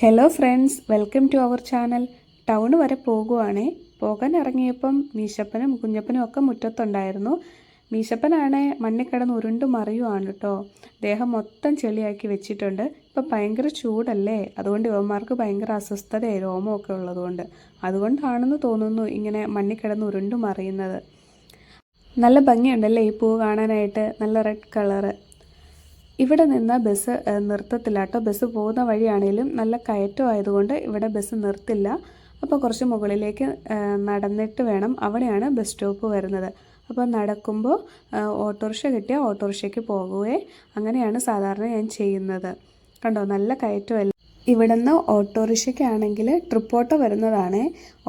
Hello friends welcome to our channel town വരെ പോകുവാണേ. പോകാൻ ഇറങ്ങിയപ്പം മീശപ്പനും കുഞ്ഞപ്പനും ഒക്കെ മുറ്റത്തുണ്ടായിരുന്നു. മീശപ്പനാണെ മണ്ണിൽ കിടന്ന് ഉരുണ്ട് മറിയുവാണ് കേട്ടോ ദേഹം മൊത്തം ചെളിയാക്കി വെച്ചിട്ടുണ്ട്. ഇപ്പം ഭയങ്കര ചൂടല്ലേ? അതുകൊണ്ട് ഇവന്മാർക്ക് ഭയങ്കര അസ്വസ്ഥതയായി രോമമൊക്കെ ഉള്ളതുകൊണ്ട്. അതുകൊണ്ടാണെന്ന് തോന്നുന്നു ഇങ്ങനെ മണ്ണിൽ കിടന്ന് ഉരുണ്ട് മറിയുന്നത്. നല്ല ഭംഗിയുണ്ടല്ലേ ഈ പൂ കാണാനായിട്ട്? നല്ല റെഡ് കളറ് ഇവിടെ നിന്ന് ബസ് നിർത്തത്തില്ല കേട്ടോ ബസ് പോകുന്ന വഴിയാണേലും നല്ല കയറ്റം ആയതുകൊണ്ട് ഇവിടെ ബസ് നിർത്തില്ല. അപ്പോൾ കുറച്ച് മുകളിലേക്ക് നടന്നിട്ട് വേണം. അവിടെയാണ് ബസ് സ്റ്റോപ്പ് വരുന്നത്. അപ്പോൾ നടക്കുമ്പോൾ ഓട്ടോറിക്ഷ കിട്ടിയാൽ ഓട്ടോറിക്ഷയ്ക്ക് പോകുകയെ അങ്ങനെയാണ് സാധാരണ ഞാൻ ചെയ്യുന്നത്. കണ്ടോ? നല്ല കയറ്റമല്ല ഇവിടുന്ന് ഓട്ടോറിക്ഷയ്ക്കാണെങ്കിൽ ട്രിപ്പ് ഓട്ടോ വരുന്നതാണ്.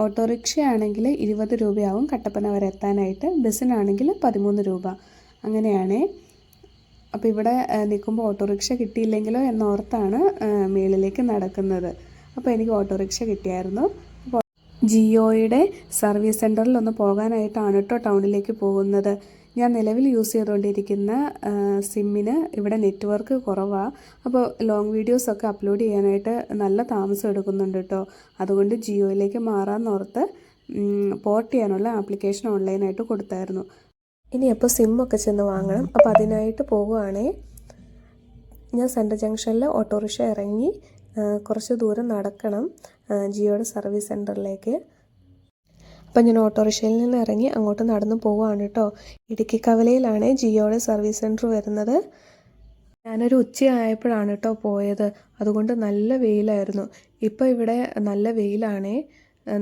ഓട്ടോറിക്ഷയാണെങ്കിൽ ഇരുപത് രൂപയാവും കട്ടപ്പന വരെ എത്താനായിട്ട്. ബസ്സിനാണെങ്കിൽ പതിമൂന്ന് രൂപ. അങ്ങനെയാണേ. അപ്പോൾ ഇവിടെ നിൽക്കുമ്പോൾ ഓട്ടോറിക്ഷ കിട്ടിയില്ലെങ്കിലോ എന്നോർത്താണ് മേളിലേക്ക് നടക്കുന്നത്. അപ്പോൾ എനിക്ക് ഓട്ടോറിക്ഷ കിട്ടിയായിരുന്നു. അപ്പോൾ ജിയോയുടെ സർവീസ് സെന്ററിൽ ഒന്ന് പോകാനായിട്ടാണ് കേട്ടോ ടൗണിലേക്ക് പോകുന്നത്. ഞാൻ നിലവിൽ യൂസ് ചെയ്തുകൊണ്ടിരിക്കുന്ന സിമ്മിന് ഇവിടെ നെറ്റ്വർക്ക് കുറവാണ് അപ്പോൾ ലോങ് വീഡിയോസൊക്കെ അപ്ലോഡ് ചെയ്യാനായിട്ട് നല്ല താമസം എടുക്കുന്നുണ്ട് കേട്ടോ. അതുകൊണ്ട് ജിയോയിലേക്ക് മാറാമെന്നോർത്ത് പോർട്ട് ചെയ്യാനുള്ള ആപ്ലിക്കേഷൻ ഓൺലൈനായിട്ട് കൊടുത്തായിരുന്നു. ഇനി അപ്പോൾ സിമ്മൊക്കെ ചെന്ന് വാങ്ങണം. അപ്പോൾ അതിനായിട്ട് പോവുകയാണേ ഞാൻ സെൻട്രൽ ജംഗ്ഷനിൽ ഓട്ടോറിക്ഷ ഇറങ്ങി കുറച്ച് ദൂരം നടക്കണം ജിയോയുടെ സർവീസ് സെന്ററിലേക്ക്. അപ്പം ഞാൻ ഓട്ടോറിക്ഷയിൽ നിന്ന് ഇറങ്ങി അങ്ങോട്ട് നടന്നു പോവുകയാണ് കേട്ടോ. ഇടുക്കി കവലയിലാണ് ജിയോയുടെ സർവീസ് സെന്റർ വരുന്നത്. ഞാനൊരു ഉച്ചയായപ്പോഴാണ് കേട്ടോ പോയത്. അതുകൊണ്ട് നല്ല വെയിലായിരുന്നു. ഇപ്പോൾ ഇവിടെ നല്ല വെയിലാണേ.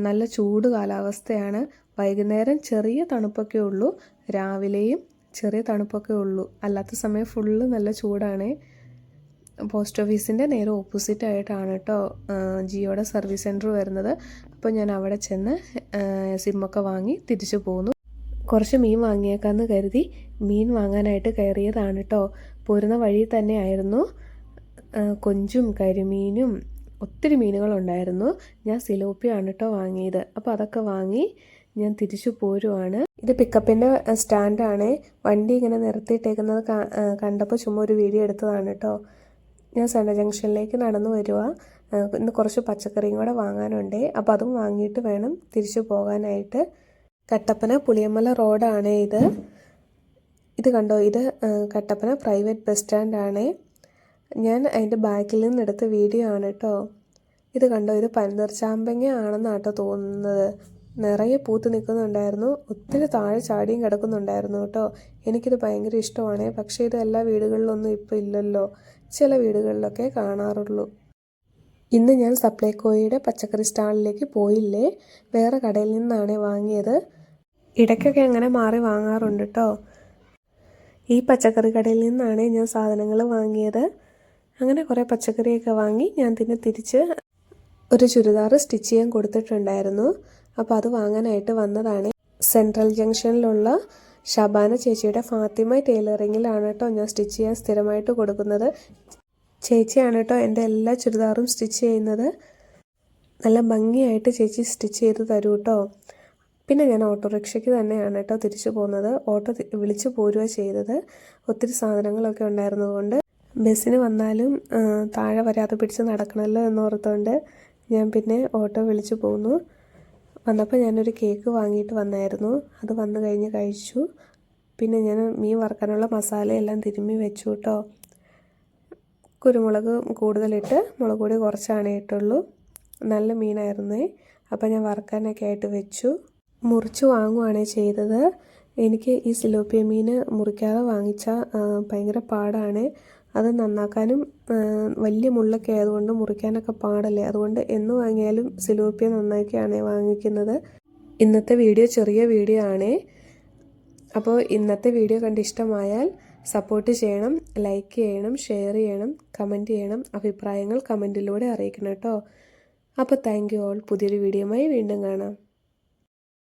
നല്ല ചൂട് കാലാവസ്ഥയാണ്. വൈകുന്നേരം ചെറിയ തണുപ്പൊക്കെ ഉള്ളൂ. രാവിലെയും ചെറിയ തണുപ്പൊക്കെ ഉള്ളൂ. അല്ലാത്ത സമയം ഫുള്ള് നല്ല ചൂടാണ്. പോസ്റ്റ് ഓഫീസിന്റെ നേരെ ഓപ്പോസിറ്റ് ആയിട്ടാണ് കേട്ടോ ജിയോയുടെ സർവീസ് സെന്റർ വരുന്നത്. അപ്പോൾ ഞാൻ അവിടെ ചെന്ന് സിമ്മൊക്കെ വാങ്ങി തിരിച്ചു പോന്നു. കുറച്ച് മീൻ വാങ്ങിയേക്കാന്ന് കരുതി മീൻ വാങ്ങാനായിട്ട് കയറിയതാണ് കേട്ടോ പോരുന്ന വഴി തന്നെ ആയിരുന്നു കൊഞ്ചും കരിമീനും ഒത്തിരി മീനുകളുണ്ടായിരുന്നു. ഞാൻ സിലോപ്പിയാണ് കേട്ടോ വാങ്ങിയത്. അപ്പോൾ അതൊക്കെ വാങ്ങി ഞാൻ തിരിച്ചു പോരുവാണ്. ഇത് പിക്കപ്പിന്റെ സ്റ്റാൻഡാണ്. വണ്ടി ഇങ്ങനെ നിർത്തിയിട്ടേക്കുന്നത് കണ്ടപ്പോൾ ചുമ്മാ ഒരു വീഡിയോ എടുത്തതാണ് കേട്ടോ ഞാൻ സെൻട്രൽ ജംഗ്ഷനിലേക്ക് നടന്നു വരുക ഇന്ന് കുറച്ച് പച്ചക്കറിയും കൂടെ വാങ്ങാനുണ്ട്. അപ്പോൾ അതും വാങ്ങിയിട്ട് വേണം തിരിച്ചു പോകാനായിട്ട്. കട്ടപ്പന പുളിയമ്മല റോഡാണ് ഇത്. ഇത് കണ്ടോ? ഇത് കട്ടപ്പന പ്രൈവറ്റ് ബസ് സ്റ്റാൻഡാണ്. ഞാൻ അതിന്റെ ബാക്കിൽ നിന്ന് എടുത്ത വീഡിയോ ആണ് കേട്ടോ ഇത് കണ്ടോ? ഇത് പനിനീർച്ചാമ്പങ്ങ ആണെന്നാട്ടോ തോന്നുന്നത്. നിറയെ പൂത്ത് നിൽക്കുന്നുണ്ടായിരുന്നു. ഒത്തിരി താഴെ ചാടിയും കിടക്കുന്നുണ്ടായിരുന്നു കേട്ടോ. എനിക്കിത് ഭയങ്കര ഇഷ്ടമാണ്. പക്ഷേ ഇത് എല്ലാ വീടുകളിലൊന്നും ഇപ്പോൾ ഇല്ലല്ലോ. ചില വീടുകളിലൊക്കെ കാണാറുള്ളൂ. ഇന്ന് ഞാൻ സപ്ലൈകോയുടെ പച്ചക്കറി സ്റ്റാളിലേക്ക് പോയില്ലേ? വേറെ കടയിൽ നിന്നാണ് വാങ്ങിയത്. ഇടയ്ക്കൊക്കെ അങ്ങനെ മാറി വാങ്ങാറുണ്ട് കേട്ടോ. ഈ പച്ചക്കറി കടയിൽ നിന്നാണ് ഞാൻ സാധനങ്ങൾ വാങ്ങിയത്. അങ്ങനെ കുറേ പച്ചക്കറിയൊക്കെ വാങ്ങി ഞാൻ പിന്നെ തിരിച്ച് ഒരു ചുരിദാർ സ്റ്റിച്ച് ചെയ്യാൻ കൊടുത്തിട്ടുണ്ടായിരുന്നു. അപ്പോൾ അത് വാങ്ങാനായിട്ട് വന്നതാണ്. സെൻട്രൽ ജംഗ്ഷനിലുള്ള ഷബാന ചേച്ചിയുടെ ഫാത്തിമ ടൈലറിങ്ങിലാണ് കേട്ടോ ഞാൻ സ്റ്റിച്ച് ചെയ്യാൻ സ്ഥിരമായിട്ട് കൊടുക്കുന്നത്. ചേച്ചിയാണ് കേട്ടോ എന്റെ എല്ലാ ചുരിദാറും സ്റ്റിച്ച് ചെയ്യുന്നത്. നല്ല ഭംഗിയായിട്ട് ചേച്ചി സ്റ്റിച്ച് ചെയ്ത് തരൂ കേട്ടോ. പിന്നെ ഞാൻ ഓട്ടോറിക്ഷയ്ക്ക് തന്നെയാണ് കേട്ടോ തിരിച്ചു പോകുന്നത്. ഓട്ടോ വിളിച്ചു പോരുക ചെയ്തത്. ഒത്തിരി സാധനങ്ങളൊക്കെ ഉണ്ടായിരുന്നതുകൊണ്ട്. ബസ്സിന് വന്നാലും താഴെ വരാതെ പിടിച്ച് നടക്കണമല്ലോ എന്നോർത്തുകൊണ്ട് ഞാൻ പിന്നെ ഓട്ടോ വിളിച്ചു പോന്നു. വന്നപ്പോൾ ഞാനൊരു കേക്ക് വാങ്ങിയിട്ട് വന്നായിരുന്നു. അത് വന്നു കഴിഞ്ഞ് കഴിച്ചു. പിന്നെ ഞാൻ മീൻ വറുക്കാനുള്ള മസാലയെല്ലാം തിരുമ്മി വെച്ചു കേട്ടോ. കുരുമുളക് കൂടുതലിട്ട് മുളക് പൊടി കുറച്ചാണ് ഇട്ടുള്ളൂ. നല്ല മീനായിരുന്നേ. അപ്പോൾ ഞാൻ വറുക്കാനൊക്കെ ആയിട്ട് വെച്ചു. മുറിച്ച് വാങ്ങുവാണ് ചെയ്തത്. എനിക്ക് ഈ സിലോപ്പിയ മീൻ മുറിക്കാതെ വാങ്ങിച്ചാൽ ഭയങ്കര പാടാണ്. അത് നന്നാക്കാനും വലിയ മുള്ളൊക്കെ ആയതുകൊണ്ട് മുറിക്കാനൊക്കെ പാടല്ലേ? അതുകൊണ്ട് എന്ന് വാങ്ങിയാലും സിലോപ്പിയ നന്നാക്കിയാണ് വാങ്ങിക്കുന്നത്. ഇന്നത്തെ വീഡിയോ ചെറിയ വീഡിയോ ആണേ. അപ്പോൾ ഇന്നത്തെ വീഡിയോ കണ്ട് ഇഷ്ടമായാൽ സപ്പോർട്ട് ചെയ്യണം ലൈക്ക് ചെയ്യണം ഷെയർ ചെയ്യണം കമന്റ് ചെയ്യണം അഭിപ്രായങ്ങൾ കമന്റിലൂടെ അറിയിക്കണം കേട്ടോ. അപ്പോൾ താങ്ക് യു ഓൾ. പുതിയൊരു വീഡിയോയുമായി വീണ്ടും കാണാം.